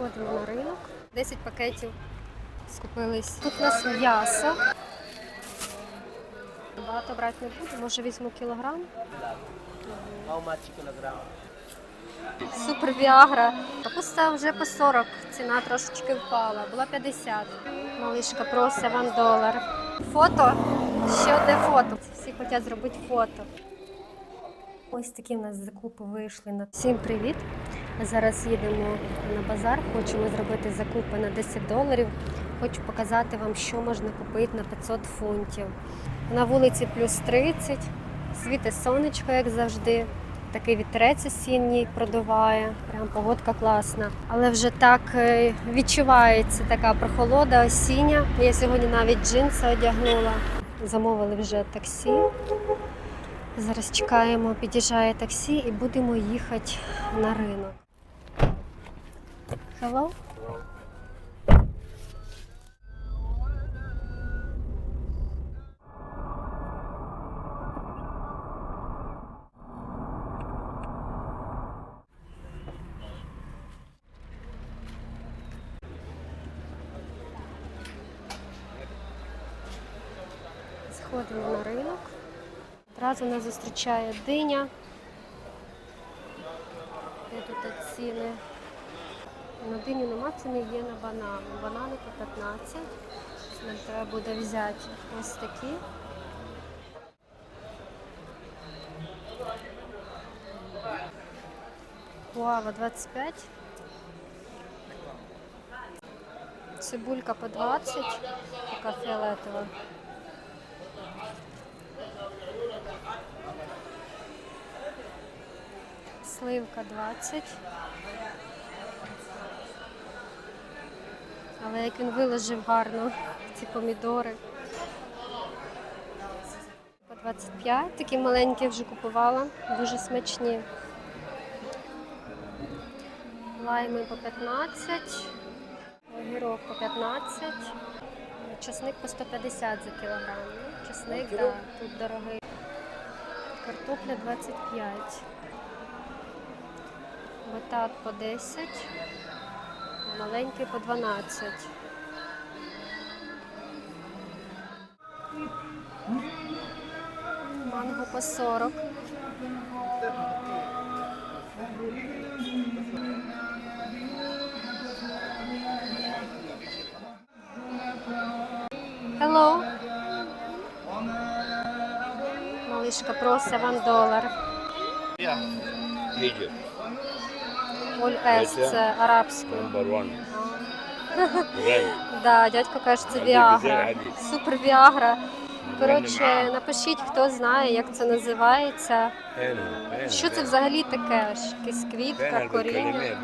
Заходимо на ринок. 10 пакетів скупились. Тут у нас м'ясо. Багато брати не буду, може візьму кілограм. Супер Віагра. Капуста вже по 40, ціна трошечки впала, була 50. Малишка просить вам долар. Фото? Ще одне фото. Всі хочуть зробити фото. Ось такі в нас закупи вийшли на всім привіт. Зараз їдемо на базар, хочемо зробити закупи на 10 доларів. Хочу показати вам, що можна купити на 500 фунтів. На вулиці плюс 30, світе сонечко, як завжди. Такий вітерець осінній продуває, прям погодка класна. Але вже так е, відчувається така прохолода осіння. Я сьогодні навіть джинси одягнула. Замовили вже таксі. Зараз чекаємо, під'їжджає таксі і будемо їхати на ринок. Hello? Заходимо на ринок. Одразу нас зустрічає диня. Тут ціни? На диню нема ціни, є на банани. Банани по 15. Нам треба буде взяти ось такі. Гуава 25. Цибулька по 20, така фіолетова. Сливка 20. Але як він виложив гарно ці помідори. По 25, такі маленькі вже купувала, дуже смачні. Лайми по 15, огірок по 15, часник по 150 за кілограм. Ну, Часник, да, тут дорогий. Картопля 25. Батат по 10, маленький по 12. Манго по 40. Hello. Малишка просить вам долар. Egypt, Оль Ес це арабською. Ну. Да, Дядько каже, це Віагра. Супер Віагра. Коротше, напишіть, хто знає, як це називається. Що це взагалі таке? Якась квітка, коріння.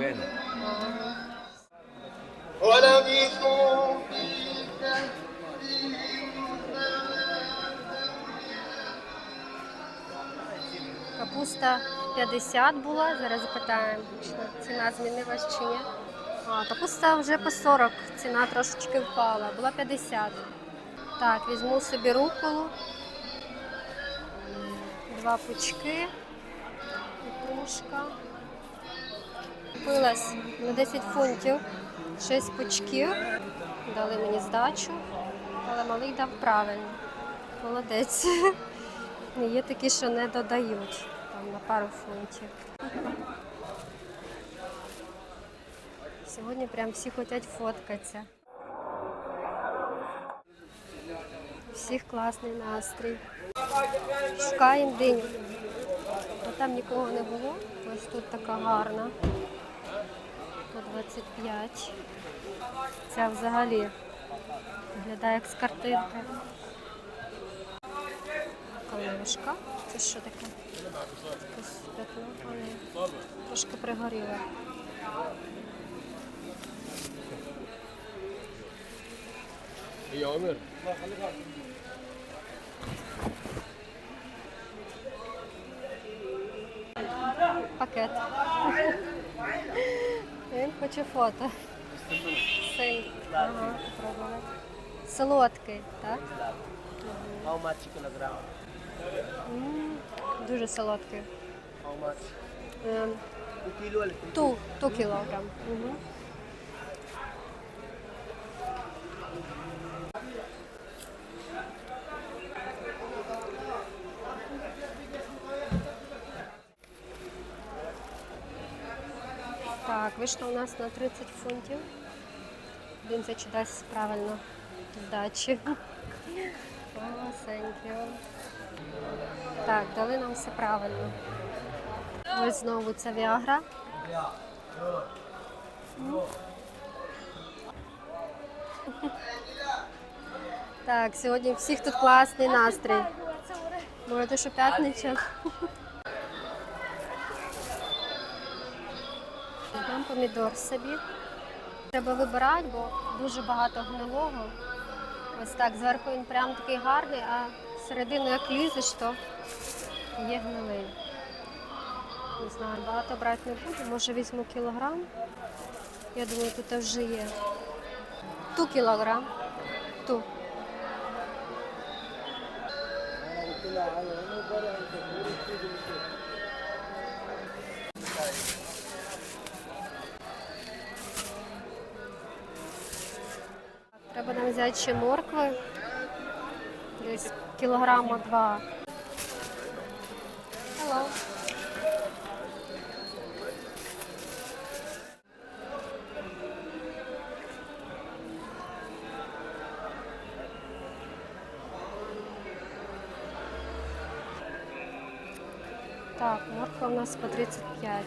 Капуста. 50 була, зараз запитаємо, чи ціна змінилась чи ні. А, капуста вже по 40, ціна трошечки впала, була 50. Так, візьму собі руколу, два пучки, петрушка. Купилась на 10 фунтів 6 пучків, дали мені здачу, але малий дав правильно. Молодець. Є такі, що не додають на пару фунтів. Сьогодні прям всі хочуть фоткатися. Всіх класний настрій. Шукаємо. Бо там нікого не було. Ось тут така гарна. По 25. Ця взагалі виглядає як з картинки. Калинушка це що таке? Тепло, але трошки пригоріло. Пакет. Він хоче фото. Син. Ага, Солодкий, так? How much кілограм? Дуже солодкий. Ем, ту, ту кілограм. Так, вийшло у нас на 30 фунтів. Він зачитався правильно здачі. О. Так, дали нам все правильно. Ось знову ця Віагра. Так, сьогодні всіх тут класний настрій. Може, то що п'ятниця? Дам помідор собі. Треба вибирати, бо дуже багато гнилого. Ось так, зверху він прям такий гарний, а всередину як лізеш, то є гнилий. Не знаю, багато брати не буду. Може візьму кілограм. Я думаю, тут вже є. Ту кілограм. Ту. Треба нам взяти ще моркви. Десь кілограма два. Hello. Так, морква у нас по 35.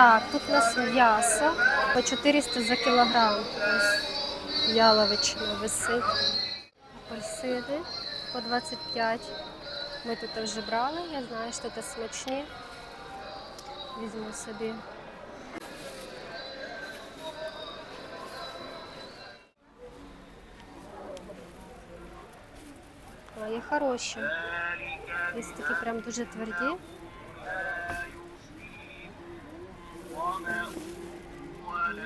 Так, тут у нас м'ясо по 400 за кілограм. Ось яловичина висить. Апельсини по 25. Ми тут вже брали, я знаю, що це смачні. Візьму собі. Є хороші. Є такі прям дуже тверді.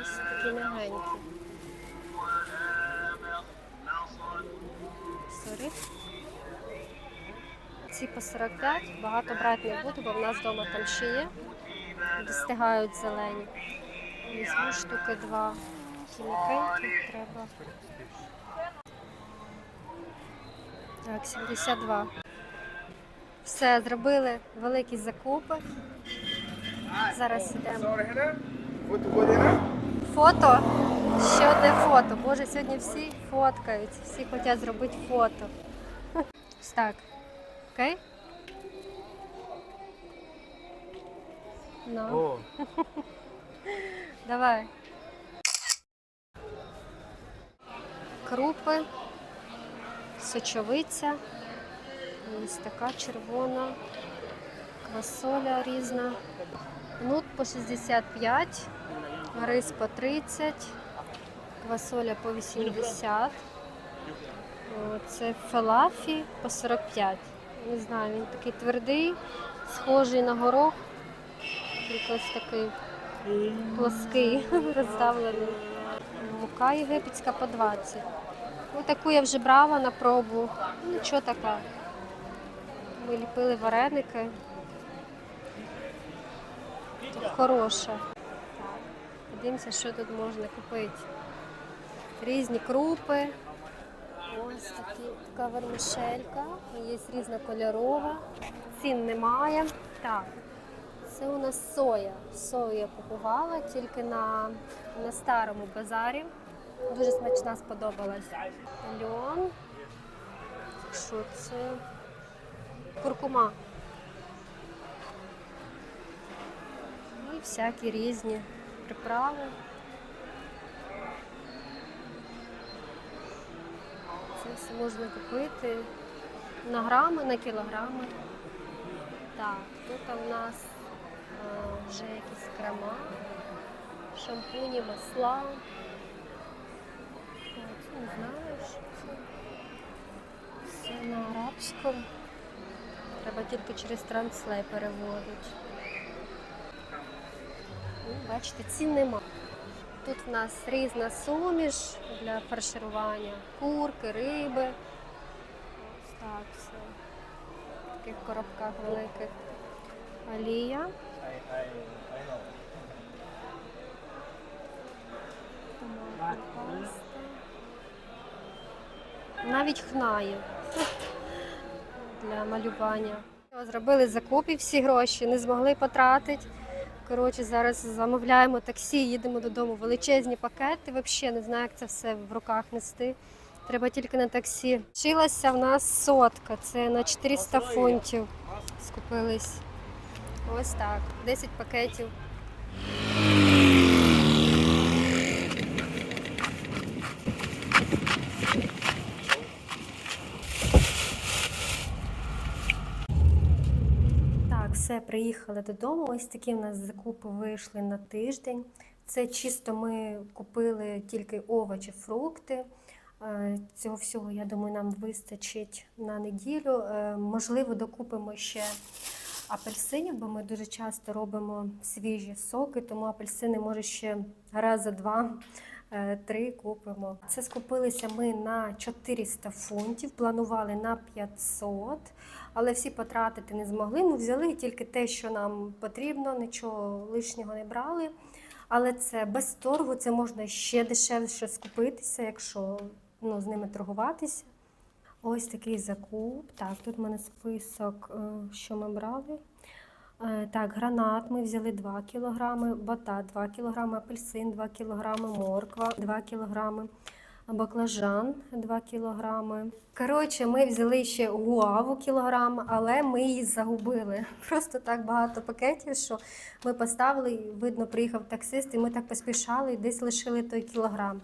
Ось такі мягенькі. Сори. Ці по 45, багато брати не буду, бо в нас вдома там ще є. Достигають зелені. Візьму штуки два. Такі м'якенькі треба. Так, 72. Все, зробили великі закупи. Зараз йдемо. Фото. Ще одне фото. Боже, сьогодні всі фоткаються, всі хочуть зробити фото. Ось так. Окей? Ну, О, давай. Крупи, сочовиця. Ось така червона, квасоля різна. Нут по 65, рис по 30, квасоля по 80. Це фалафі по 45. Не знаю, він такий твердий, схожий на горох, тільки ось такий плоский, розставлений. Мука єгипетська по 20. Ну, таку я вже брала на пробу. Ну, Нічого така. Ми ліпили вареники. Хороша. Подивимося, що тут можна купити. Різні крупи. Ось такі, така вермишелька. Є різнокольорова. Цін немає. Так. Це у нас соя. Сою я купувала тільки на, на старому базарі. Дуже смачна сподобалась. Льон. Що це? Куркума. І всякі різні приправи. Це все можна купити на грами, на кілограми. Так, тут у нас е, вже якісь крема, шампуні, масла. Це не знаю, що це. Все на арабському. Треба тільки через транслей переводити. Ну, бачите, цін нема. Тут в нас різна суміш для фарширування, курки, риби. Ось так все. В таких коробках великих. Паста. Навіть хнає для малювання. Зробили закупи всі гроші, не змогли потратити. Коротше, зараз замовляємо таксі, їдемо додому. Величезні пакети, взагалі не знаю, як це все в руках нести. Треба тільки на таксі. Вчилася в нас сотка, це на 400 фунтів. Скупились. Ось так. 10 пакетів. Так, все, приїхали додому. Ось такі в нас закупи вийшли на тиждень. Це чисто ми купили тільки овочі, фрукти. Е, Цього всього, я думаю, нам вистачить на неділю. Е, Можливо, докупимо ще апельсинів, бо ми дуже часто робимо свіжі соки, тому апельсини може ще раз за два. Е, Три купимо. Це скупилися ми на 400 фунтів, планували на 500, але всі потратити не змогли. Ми взяли тільки те, що нам потрібно, нічого лишнього не брали. Але це без торгу, це можна ще дешевше скупитися, якщо ну, з ними торгуватися. Ось такий закуп. Так, тут в мене список, е, що ми брали. Е, Так, гранат ми взяли 2 кг, батат 2 кг, апельсин 2 кг, морква 2 кг, баклажан 2 кг. Коротше, ми взяли ще гуаву кілограм, але ми її загубили. Просто так багато пакетів, що ми поставили, видно, приїхав таксист, і ми так поспішали і десь лишили той кілограм.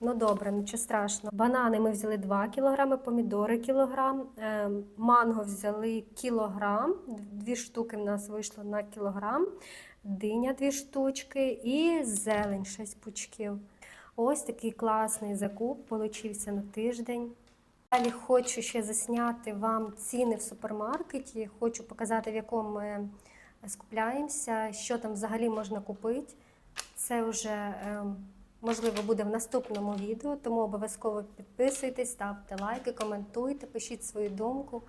Ну добре, нічого страшного. Банани ми взяли 2 кг, помідори кілограм, е, манго взяли кілограм, дві штуки в нас вийшло на кілограм, диня дві штучки і зелень 6 пучків. Ось такий класний закуп получився на тиждень. Далі хочу ще засняти вам ціни в супермаркеті. Хочу показати, в якому ми скупляємося, що там взагалі можна купити. Це вже ем, можливо буде в наступному відео, тому обов'язково підписуйтесь, ставте лайки, коментуйте, пишіть свою думку.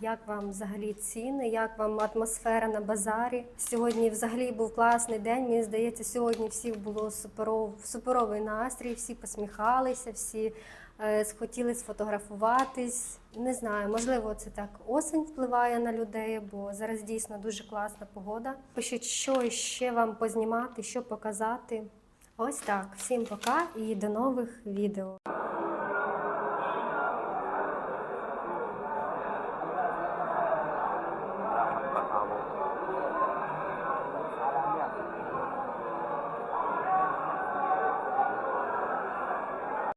Як вам взагалі ціни, як вам атмосфера на базарі? Сьогодні взагалі був класний день. Мені здається, сьогодні всіх було суперов, суперовий настрій, всі посміхалися, всі е, схотіли сфотографуватись. Не знаю, можливо, це так осень впливає на людей, бо зараз дійсно дуже класна погода. Пишіть, що ще вам познімати, що показати. Ось так. Всім пока і до нових відео.